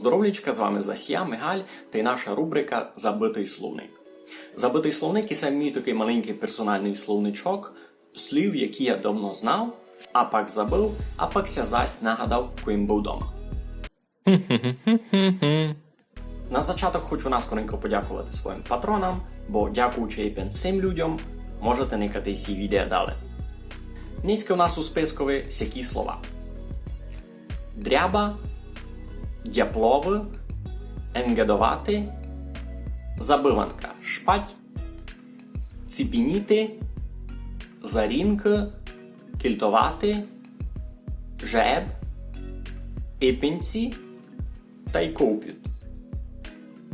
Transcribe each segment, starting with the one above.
Здоровлічка, з вами Засія Мигаль та й наша рубрика Забитий словник. Забитий словник і це мій такий маленький персональний словничок слів, які я давно знав, а пак забив, а пак ся зась нагадав, коїм був вдома. На початок хочу наскоренько подякувати своїм патронам, бо дякуючи їм цим людям, можете никати сі відео далі. Низько в нас у спискові сякі слова. Дряба, дяплови, енгедовати, забиванка, шпать, ціпініти, зарінки, кільтовати, жеб, іпінці та й ковпют.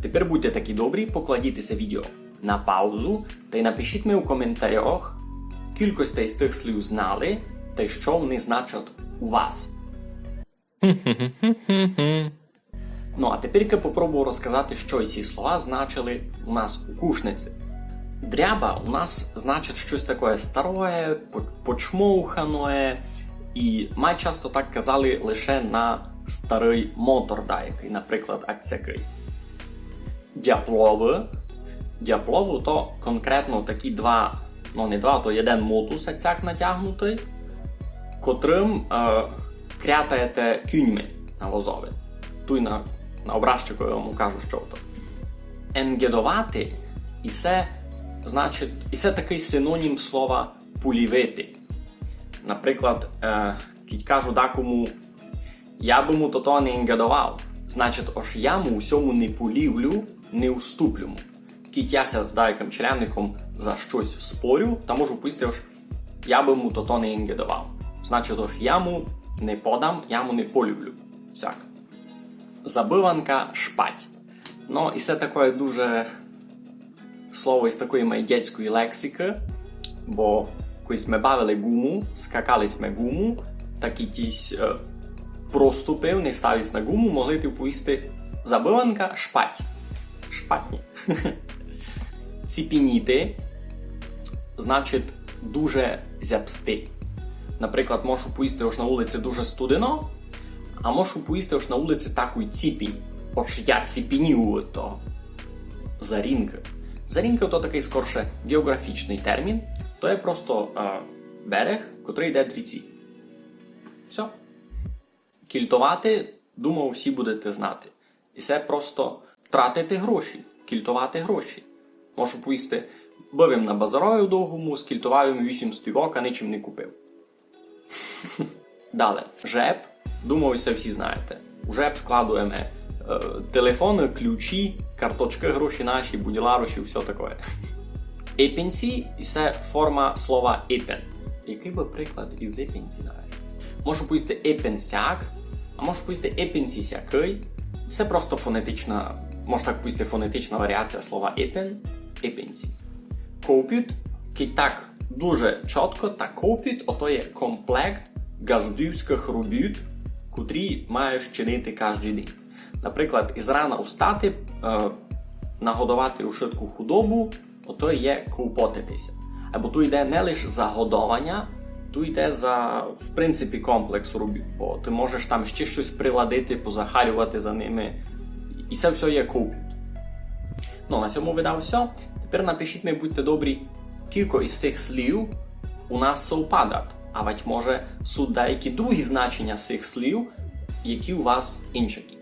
Тепер будьте такі добрі, покладіть це відео на паузу та й напишіть мені у коментарях, кількості з тих слів знали та й що вони значать у вас. Ну, а тепер я попробую розказати, що ці слова значили у нас у кушниці. Дряба у нас значить щось таке старое, по- почмовхане, і ми часто так казали лише на старий мотор деякий, наприклад, акцякий. Дяплови. Дяплови то конкретно такі два, ну не два, то один мотус ацяк натягнутий, котрим е, крятаєте кіньми на возові. Туй на, на образчику я вам кажу, що то. Енгедовати і це значить, і це такий синонім слова пулівити. Наприклад, е, кажу декому, я би му то не енгедовав. Значить, ож я му усьому не полівлю, не уступлю му. Кіть яся з деяким членником за щось спорю, та можу писати, ож я би му то не енгедовав. Значить, ож я му не подам, я му не полюблю. Всяк. Забиванка шпать. Ну, і це таке дуже слово із такої майдецької лексики, бо колись ми бавили гуму, скакали ми гуму, так і тісь е, проступив, не ставись на гуму, могли ти повісти забиванка шпать. Шпатні. Ціпініти значить дуже зябсти. Наприклад, можу поїсти ось на вулиці дуже студено, а можу поїсти ось на вулиці таку ціпінь. Ось я ціпінів від того. Зарінки. Зарінки то такий скорше географічний термін. То є просто е, берег, котрий йде ріці. Все. Кільтувати, думаю, всі будете знати. І це просто тратити гроші, кільтувати гроші. Можу поїсти, бивим на базарою довгому, скільтував їм 8 стівок, а нічим не купив. Далі, жеб. Думаю, це всі знаєте. У жеб складуємо е, телефони, ключі, карточки, гроші наші, буділаруші, все таке. Епінці це форма слова епен. Який би приклад із епінці навести? Можу поїсти епенсяк, а можу поїсти епенсісякий. Це просто фонетична, може так поїсти фонетична варіація слова епен, епенці. Копют, ки так дуже чітко, та копют, ото є комплект газдівських робіт, котрі маєш чинити кожен день. Наприклад, із рана устати, е, нагодувати швидку худобу, ото є ковпотитися. Або тут йде не лише за годовання, тут йде за, в принципі, комплекс робіт, бо ти можеш там ще щось приладити, позахарювати за ними. І це все є копют. Ну, на цьому видав все. Тепер напишіть мені, будьте добрі, кілько із цих слів у нас совпадат, А ведь може суть деякі другі значення цих слів, які у вас інші.